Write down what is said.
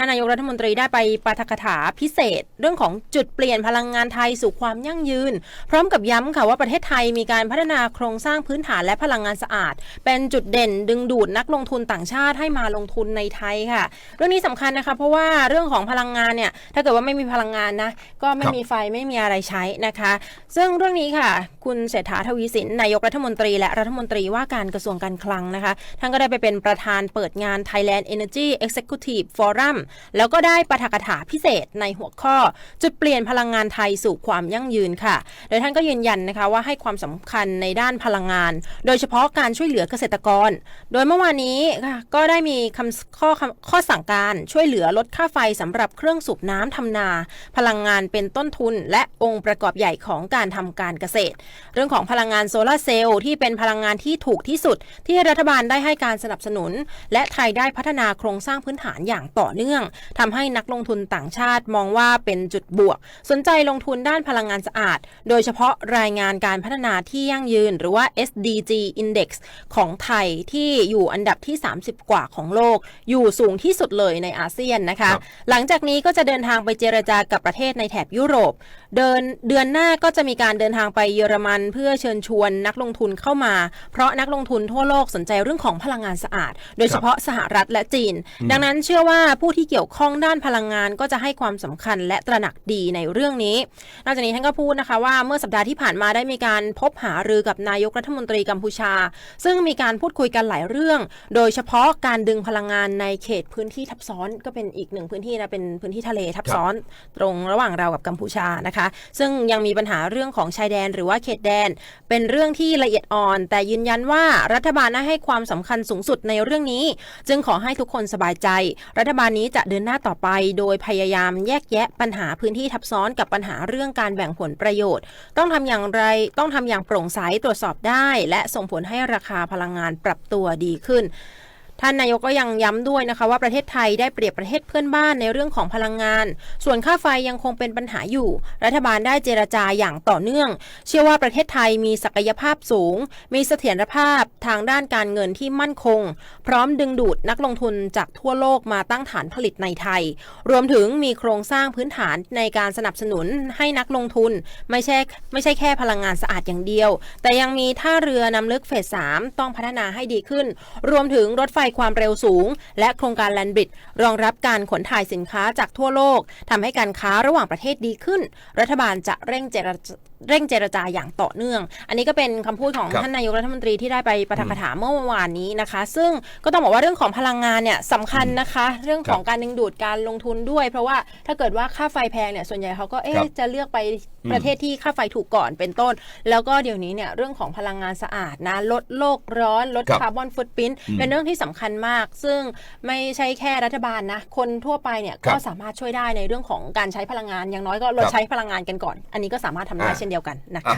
ท่านนายกรัฐมนตรีได้ไปปาฐกถาพิเศษ เรื่องของจุดเปลี่ยนพลังงานไทยสู่ความยั่งยืน พร้อมกับย้ำค่ะว่าประเทศไทยมีการพัฒนาโครงสร้างพื้นฐานและพลังงานสะอาด เป็นจุดเด่นดึงดูดนักลงทุนต่างชาติให้มาลงทุนในไทยค่ะ เรื่องนี้สำคัญนะคะ เพราะว่าเรื่องของพลังงานเนี่ยถ้าเกิดว่าไม่มีพลังงานนะก็ไม่ครับมีไฟไม่มีอะไรใช้นะคะ ซึ่งเรื่องนี้ค่ะ คุณเศรษฐาทวีสินนายกรัฐมนตรี และรัฐมนตรีว่าการกระทรวงการคลังนะคะท่านก็ได้ไปเป็นประธานเปิดงาน Thailand Energy Executive Forum แล้วก็ได้ปาฐกถาพิเศษในหัวข้อ จุดเปลี่ยนพลังงานไทยสู่ความยั่งยืนค่ะ โดยท่านก็ยืนยันนะคะว่าให้ความสำคัญในด้านพลังงาน โดยเฉพาะการช่วยเหลือเกษตรกร โดยเมื่อวานนี้ก็ได้มีคำข้อคำข้อสั่งการช่วยเหลือลดค่าไฟสำหรับเครื่องสูบน้ำทำนา พลังงานเป็นต้นทุน และองค์ประกอบใหญ่ของการทำการเกษตร เรื่องของพลังงานโซลาร์เซลล์ที่เป็นพลังงานที่ถูกที่สุด ที่รัฐบาลได้ให้การสนับสนุน และไทยได้พัฒนาโครงสร้างพื้นฐานอย่างต่อเนื่องทำให้นักลงทุนต่างชาติมองว่าเป็นจุดบวก สนใจลงทุนด้านพลังงานสะอาด โดยเฉพาะรายงานการพัฒนาที่ยั่งยืน หรือว่า SDG Index ของไทยที่อยู่อันดับที่ 30 กว่าของโลก อยู่สูงที่สุดเลยในอาเซียนนะคะครับหลังจากนี้ก็จะเดินทางไปเจรจากับประเทศในแถบยุโรป เดินเดือนหน้าก็จะมีการเดินทางไปเยอรมันเพื่อเชิญชวนนักลงทุนเข้ามา เพราะนักลงทุนทั่วโลกสนใจเรื่องของพลังงานสะอาด โดยเฉพาะสหรัฐและจีน ดังนั้นเชื่อว่าผู้ที่เกี่ยวข้องด้านพลังงานก็จะให้ความสำคัญและตระหนักดีในเรื่องนี้ นอกจากนี้ท่านก็พูดนะคะว่าเมื่อสัปดาห์ที่ผ่านมาได้มีการพบหารือกับนายกรัฐมนตรีกัมพูชา ซึ่งมีการพูดคุยกันหลายเรื่อง โดยเฉพาะการดึงพลังงานในเขตพื้นที่ทับซ้อนก็เป็นอีกหนึ่งพื้นที่นะเป็นพื้นที่ทะเลทับซ้อน ตรงระหว่างเรากับกัมพูชานะคะซึ่งยังมีปัญหาเรื่องของชายแดนหรือว่าเขตแดน เป็นเรื่องที่ละเอียดอ่อน แต่ยืนยันว่ารัฐบาลได้ให้ความสำคัญสูงสุดในเรื่องนี้ จึงขอให้ทุกคนสบายใจ รัฐบาลนี้จะเดินหน้าต่อไป โดยพยายามแยกแยะปัญหาพื้นที่ทับซ้อนกับปัญหาเรื่องการแบ่งผลประโยชน์ ต้องทำอย่างไรต้องทำอย่างโปร่งใสตรวจสอบได้ และส่งผลให้ราคาพลังงานปรับตัวดีขึ้น ท่านนายกก็ยังย้ำด้วยนะคะว่าประเทศไทยได้เปรียบประเทศเพื่อนบ้านในเรื่องของพลังงาน ส่วนค่าไฟยังคงเป็นปัญหาอยู่ รัฐบาลได้เจรจาอย่างต่อเนื่อง เชื่อว่าประเทศไทยมีศักยภาพสูง มีเสถียรภาพทางด้านการเงินที่มั่นคง พร้อมดึงดูดนักลงทุนจากทั่วโลกมาตั้งฐานผลิตในไทย รวมถึงมีโครงสร้างพื้นฐานในการสนับสนุนให้นักลงทุน ไม่ใช่ไม่ใช่แค่พลังงานสะอาดอย่างเดียว แต่ยังมีท่าเรือนำลึกเฟส3ต้องพัฒนาให้ดีขึ้น รวมถึงรถไฟความเร็วสูง และโครงการแลนบิดรองรับการขนถ่ายสินค้าจากทั่วโลกทำให้การค้าระหว่างประเทศดีขึ้น รัฐบาลจะเร่งเจรจา เร่งเจรจาอย่างต่อเนื่อง อันนี้ก็เป็นคำพูดของครับท่านนายกรัฐมนตรีที่ได้ไปประทักถามเมื่อวานนี้นะคะ ซึ่งก็ต้องบอกว่าเรื่องของพลังงานเนี่ยสำคัญนะคะ เรื่องของการดึงดูดการลงทุนด้วย เพราะว่าถ้าเกิดว่าค่าไฟแพงเนี่ยส่วนใหญ่เขาก็เอ๊ะครับจะเลือกไปประเทศที่ค่าไฟถูกก่อนเป็นต้น แล้วก็เดี๋ยวนี้เนี่ยเรื่องของพลังงานสะอาดนะลดโลกร้อนลดครับคาร์บอนฟุตพิ้นอืมเป็นเรื่องที่สำคัญมาก ซึ่งไม่ใช่แค่รัฐบาลนะคนทั่วไปเนี่ยครัก็บสามารถช่วยได้ในเรื่องของการใช้พลังงานอย่างน้อยก็ลดครับใช้พลังงานกันก่อน อันนี้ก็สามารถทำได้อ่าเช่นเดียวกันนะคะ